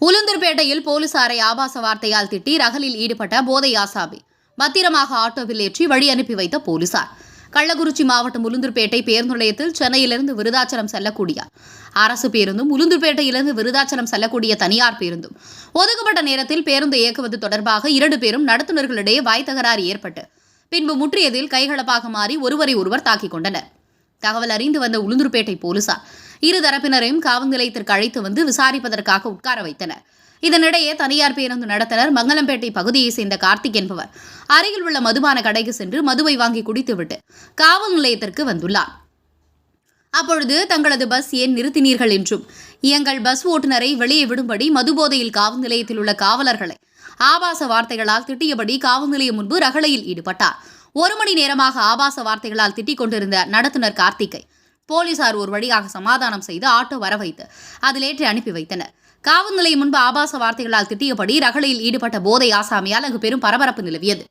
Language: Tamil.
உளுந்தூர்பேட்டையில் போலீசாரை ஆபாச வார்த்தையால் திட்டி ரகலில் ஈடுபட்ட போதை ஆசாமி பத்திரமாக ஆட்டோவில் ஏற்றி வழி அனுப்பி வைத்த போலீசார். கள்ளக்குறிச்சி மாவட்டம் உளுந்தூர்பேட்டை பேருந்து நிலையத்தில் சென்னையிலிருந்து விருதாச்சலம் செல்லக்கூடிய அரசு பேருந்தும் உளுந்தூர்பேட்டையிலிருந்து விருதாச்சலம் செல்லக்கூடிய தனியார் பேருந்தும். ஒதுக்கப்பட்ட நேரத்தில் பேருந்து இயக்குவது தொடர்பாக இரண்டு பேரும் நடத்துனர்களிடையே வாய் தகராறு ஏற்பட்டு பின்பு முற்றியதில் கைகலப்பாக மாறி ஒருவரை ஒருவர் தாக்கிக் கொண்டனர். தகவல் அறிந்து வந்த உளுந்தூர்பேட்டை போலீசார் இரு தரப்பினரையும் காவல் நிலையத்திற்கு அழைத்து வந்து விசாரிப்பதற்காக உட்கார வைத்தனர். இதனிடையே தனியார் பேருந்து நடத்தினர் மங்கலம்பேட்டை பகுதியைச் சேர்ந்த கார்த்திக் என்பவர். அருகில் உள்ள மதுபான கடைக்கு சென்று மதுவை வாங்கி குடித்துவிட்டு காவல் நிலையத்திற்கு வந்துள்ளார். அப்பொழுது தங்களது பஸ் ஏன் நிறுத்தினீர்கள் என்றும் எங்கள் பஸ் ஓட்டுநரை வெளியே விடும்படி மதுபோதையில் காவல் நிலையத்தில் உள்ள காவலர்களை ஆபாச வார்த்தைகளால் திட்டியபடி காவல் நிலையம் முன்பு ரகளையில் ஈடுபட்டார். ஒரு மணி நேரமாக ஆபாச வார்த்தைகளால் திட்டிக் கொண்டிருந்த நடத்துனர் கார்த்திகை போலீசார் ஒரு வழியாக சமாதானம் செய்து ஆட்டோ வர வைத்து அதில் ஏற்றி அனுப்பி வைத்தனர். காவல் நிலையம் முன்பு ஆபாச வார்த்தைகளால் திட்டியபடி ரகளையில் ஈடுபட்ட போதை ஆசாமியால் அங்கு பெரும் பரபரப்பு நிலவியது.